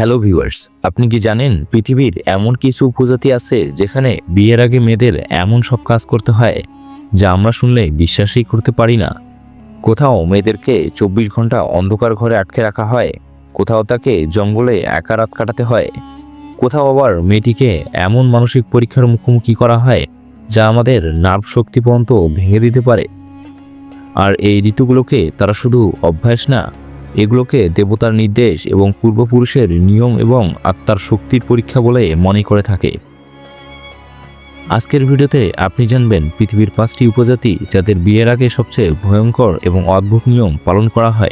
Hello viewers আপনি কি জানেন পৃথিবীর এমন কিছু উপজাতি আছে যেখানে বিয়ের আগে মেয়েদের এমন সব কাজ করতে হয় যা আমরা শুনলে বিশ্বাসই করতে পারি না? কোথাও মেয়েদেরকে চব্বিশ ঘণ্টা অন্ধকার ঘরে আটকে রাখা হয়, কোথাও তাকে জঙ্গলে একা রাত কাটাতে হয়, কোথাও আবার মেয়েটিকে এমন মানসিক পরীক্ষার মুখোমুখি করা হয় যা আমাদের নার্ভ শক্তি পর্যন্ত ভেঙে দিতে পারে। আর এই ঋতুগুলোকে তারা শুধু অভ্যাস না এগুলোকে দেবতার নির্দেশ এবং পূর্বপুরুষের নিয়ম এবং আত্মার শক্তির পরীক্ষা বলে মনে করে থাকে। আজকের ভিডিওতে আপনি জানবেন পৃথিবীর পাঁচটি উপজাতি যাদের বিয়ের আগে সবচেয়ে ভয়ঙ্কর এবং অদ্ভুত নিয়ম পালন করা হয়।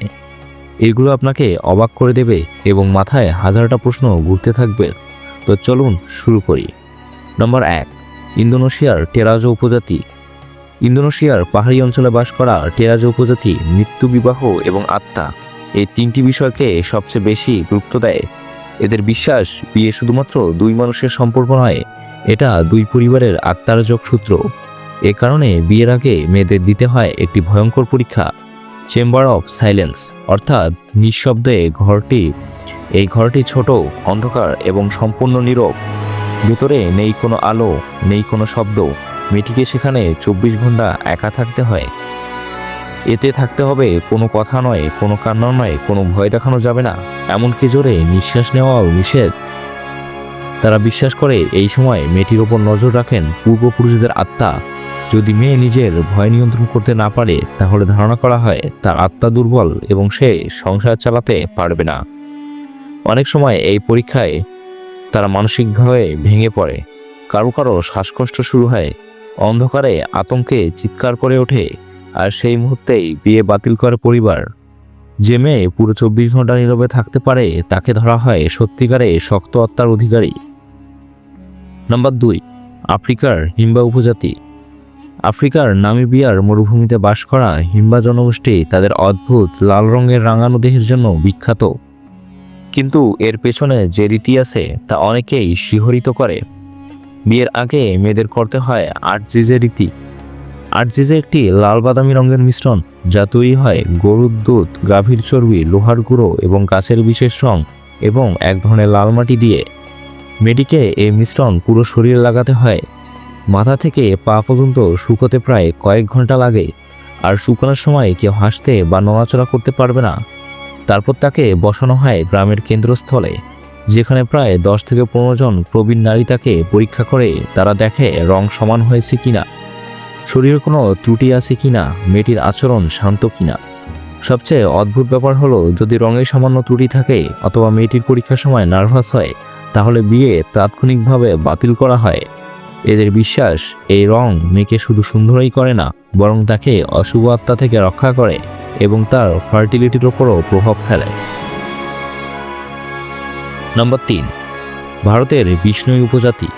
এগুলো আপনাকে অবাক করে দেবে এবং মাথায় হাজারটা প্রশ্ন ঘুরতে থাকবে। তো চলুন শুরু করি। নম্বর এক, ইন্দোনেশিয়ার টেরাজো উপজাতি। ইন্দোনেশিয়ার পাহাড়ি অঞ্চলে বাস করা টেরাজো উপজাতি মৃত্যু বিবাহ এবং আত্মা। এই তিনটি বিষয়কে সবচেয়ে বেশি গুরুত্ব দেয়। এদের বিশ্বাস বিয়ে শুধুমাত্র দুই মানুষের সম্পর্ক নয়, এটা দুই পরিবারের আত্মার যোগসূত্র। এ কারণে বিয়ের আগে মেয়েদের দিতে হয় একটি ভয়ঙ্কর পরীক্ষা চেম্বার অফ সাইলেন্স অর্থাৎ নিঃশব্দে ঘরটি, এই ঘরটি ছোট, অন্ধকার এবং সম্পূর্ণ নীরব। ভেতরে নেই কোনো আলো, নেই কোনো শব্দ, মেয়েটিকে সেখানে চব্বিশ ঘণ্টা একা থাকতে হয়। এতে থাকতে হবে কোনো কথা নয়, কোনো কান্না নয়, কোনো ভয় দেখানো যাবে না। এমনকি জোরে নিঃশ্বাস নেওয়াও নিষেধ। তারা বিশ্বাস করে এই সময় মেয়েটির ওপর নজর রাখেন পূর্বপুরুষদের আত্মা। যদি মেয়ে নিজের ভয় নিয়ন্ত্রণ করতে না পারে, তাহলে ধারণা করা হয় তার আত্মা দুর্বল এবং সে সংসার চালাতে পারবে না। অনেক সময় এই পরীক্ষায় তারা মানসিকভাবে ভেঙে পড়ে। কারও কারও শ্বাসকষ্ট শুরু হয়, অন্ধকারে আতঙ্কে চিৎকার করে ওঠে। আর সেই মুহূর্তেই বিয়ে বাতিল করে পরিবার। যে মেয়ে পুরো চব্বিশ ঘণ্টা নীরবে থাকতে পারে, তাকে ধরা হয় সত্যিকারে শক্ত আত্মার অধিকারী। নাম্বার দুই, আফ্রিকার হিম্বা উপজাতি। আফ্রিকার নামিবিয়ার মরুভূমিতে বাস করা হিম্বা জনগোষ্ঠী তাদের অদ্ভুত লাল রঙের রাঙানো দেহের জন্য বিখ্যাত। কিন্তু এর পেছনে যে রীতি আছে, তা অনেকেই শিহরিত করে। বিয়ের আগে মেয়েদের করতে হয় আট জিজে রীতি আরজিজে একটি লাল বাদামি রঙের মিশ্রণ, যা তৈরি হয় গরুর দুধ, গাভীর চর্বি, লোহার গুঁড়ো এবং গাছের বিশেষ রং এবং এক ধরনের লাল মাটি দিয়ে। মেডিকে এই মিশ্রণ পুরো শরীরে লাগাতে হয়। মাথা থেকে পা পর্যন্ত শুকোতে প্রায় কয়েক ঘণ্টা লাগে আর শুকানোর সময় কেউ হাসতে বা নড়াচড়া করতে পারবে না। তারপর তাকে বসানো হয় গ্রামের কেন্দ্রস্থলে, যেখানে প্রায় দশ থেকে পনেরো জন প্রবীণ নারী তাকে পরীক্ষা করে তারা দেখে রং সমান হয়েছে কিনা। শরীরে কোনো ত্রুটি আছে কিনা, মেয়েটির আচরণ শান্ত কিনা? সবচেয়ে অদ্ভুত ব্যাপার হলো, যদি রঙে সামান্য ত্রুটি থাকে অথবা মেয়েটির পরীক্ষার সময় নার্ভাস হয়, তাহলে বিয়ে তাৎক্ষণিকভাবে বাতিল করা হয়। এদের বিশ্বাস, এই রং মেয়েকে শুধু সুন্দরই করে না, বরং তাকে অশুভ আত্মা থেকে রক্ষা করে এবং তার ফার্টিলিটির ওপরও প্রভাব ফেলে। নম্বর তিন, ভারতের বিষ্ণুই উপজাতি।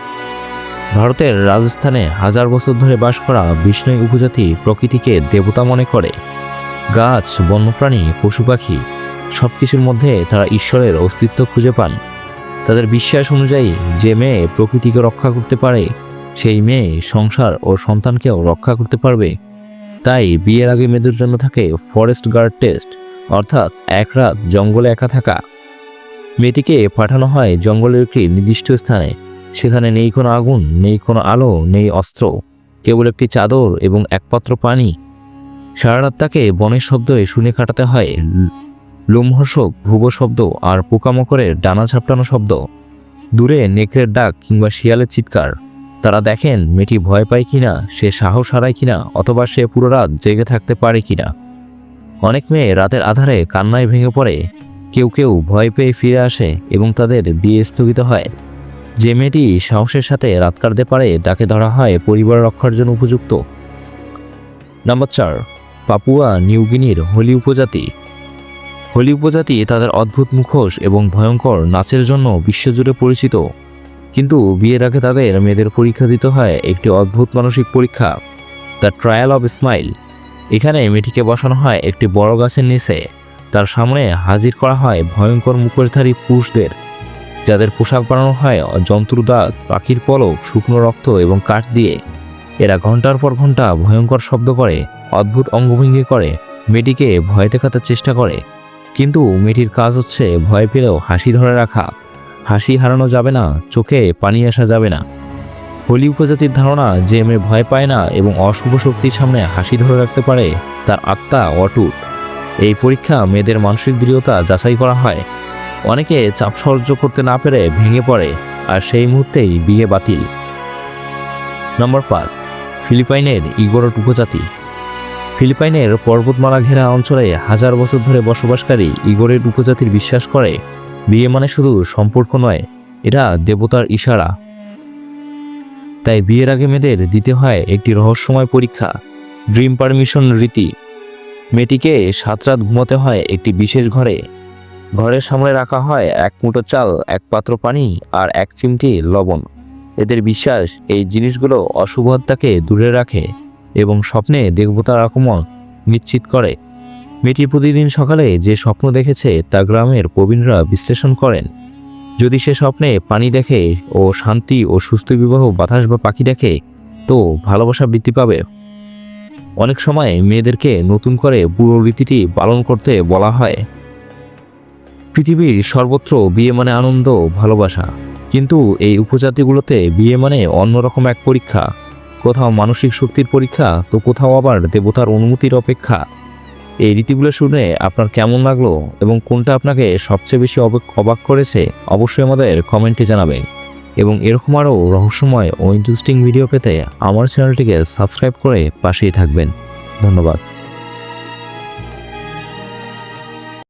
ভারতের রাজস্থানে হাজার বছর ধরে বাস করা বিষ্ণু উপজাতি প্রকৃতিকে দেবতা মনে করে। গাছ, বন্যপ্রাণী, পশু পাখি সব কিছুর মধ্যে তারা ঈশ্বরের অস্তিত্ব খুঁজে পান। তাদের বিশ্বাস অনুযায়ী যে মেয়ে প্রকৃতিকে রক্ষা করতে পারে, সেই মেয়ে সংসার ও সন্তানকেও রক্ষা করতে পারবে। তাই বিয়ের আগে মেয়েদের জন্য থাকে ফরেস্ট গার্ড টেস্ট অর্থাৎ এক রাত জঙ্গলে একা থাকা। মেয়েটিকে পাঠানো হয় জঙ্গলের একটি নির্দিষ্ট স্থানে। সেখানে নেই কোনো আগুন, নেই কোনো আলো, নেই অস্ত্র, কেবল একটি চাদর এবং একপাত্র পানি। সারারাত তাকে বনের শব্দে শুনে কাটাতে হয়। লোমহর্ষক, ভুব শব্দ আর পোকামাকড়ের ডানা ঝাপটানো শব্দ। দূরে নেকড়ের ডাক কিংবা শিয়ালের চিৎকার। তারা দেখেন মেয়েটি ভয় পায় কিনা, সে সাহস হারায় কিনা, অথবা সে পুরো রাত জেগে থাকতে পারে কিনা। অনেক মেয়ে রাতের আধারে কান্নায় ভেঙে পড়ে। কেউ কেউ ভয় পেয়ে ফিরে আসে এবং তাদের বিয়ে স্থগিত হয়। যে মেয়েটি সাহসের সাথে রাত কাটতে পারে, তাকে ধরা হয় পরিবার রক্ষার জন্য উপযুক্ত। নাম্বার চার, পাপুয়া নিউগিনির হোলি উপজাতি। হোলি উপজাতি তাদের অদ্ভুত মুখোশ এবং ভয়ঙ্কর নাচের জন্য বিশ্বজুড়ে পরিচিত। কিন্তু বিয়ের আগে তাদের মেয়েদের পরীক্ষা দিতে হয় একটি অদ্ভুত মানসিক পরীক্ষা, দ্য ট্রায়াল অফ স্মাইল। এখানে মেয়েটিকে বসানো হয় একটি বড় গাছের নিচে। তার সামনে হাজির করা হয় ভয়ঙ্কর মুখোশধারী পুরুষদের। যাদের পোশাক বানানো হয় জন্তুর দাঁত পাখির পলক, শুকনো রক্ত এবং কাঠ দিয়ে। এরা ঘণ্টার পর ঘণ্টা ভয়ঙ্কর শব্দ করে, অদ্ভুত অঙ্গভঙ্গি করে, মেয়েটিকে ভয় দেখাতে চেষ্টা করে। কিন্তু মেয়েটির কাজ হচ্ছে ভয় পেলেও হাসি ধরে রাখা। হাসি হারানো যাবে না, চোখে পানি আসা যাবে না। হোলি উপজাতির ধারণা, যে মেয়ে ভয় পায় না এবং অশুভ শক্তির সামনে হাসি ধরে রাখতে পারে, তার আত্মা অটুট। এই পরীক্ষা মেয়েদের মানসিক দৃঢ়তা যাচাই করা হয়। অনেকে চাপ সহ্য করতে না পেরে ভেঙে পড়ে আর সেই মুহূর্তেই বিয়ে বাতিল। নম্বর পাঁচ, ফিলিপাইনের ইগোরট উপজাতি। ফিলিপাইনের পর্বতমালা ঘেরা অঞ্চলে হাজার বছর ধরে বসবাসকারী ইগোরেট উপজাতির বিশ্বাস করে, বিয়ে মানে শুধু সম্পর্ক নয় এটা দেবতার ইশারা। তাই বিয়ের আগে মেয়েদের দিতে হয় একটি রহস্যময় পরীক্ষা, ড্রিম পারমিশন রীতি। মেয়েটিকে সাত রাত ঘুমোতে হয় একটি বিশেষ ঘরে। ঘরের সামনে রাখা হয় এক মুঠো চাল, এক পাত্র পানি আর এক চিমটি লবণ। এদের বিশ্বাস এই জিনিসগুলো অশুভত্বাকে দূরে রাখে এবং স্বপ্নে দেবতার আগমন নিশ্চিত করে। মেয়েটি প্রতিদিন সকালে যে স্বপ্ন দেখেছে তা গ্রামের প্রবীণরা বিশ্লেষণ করেন। যদি সে স্বপ্নে পানি দেখে ও শান্তি ও সুস্থ বিবাহ, বাতাস বা পাখি দেখে, তো ভালোবাসা বৃদ্ধি পাবে। অনেক সময় মেয়েদেরকে নতুন করে পুরো রীতিটি পালন করতে বলা হয়। পৃথিবীর সর্বত্র বিয়ে মানে আনন্দ, ভালোবাসা। কিন্তু এই উপজাতিগুলোতে বিয়ে মানে অন্যরকম এক পরীক্ষা। কোথাও মানসিক শক্তির পরীক্ষা, তো কোথাও আবার দেবতার অনুমতির অপেক্ষা। এই রীতিগুলো শুনে আপনার কেমন লাগল এবং কোনটা আপনাকে সবচেয়ে বেশি অবাক করেছে, অবশ্যই আমাদের কমেন্টে জানাবেন। এবং এরকম আরও রহস্যময় ও ইন্টারেস্টিং ভিডিও পেতে আমার চ্যানেলটিকে সাবস্ক্রাইব করে পাশেই থাকবেন। ধন্যবাদ।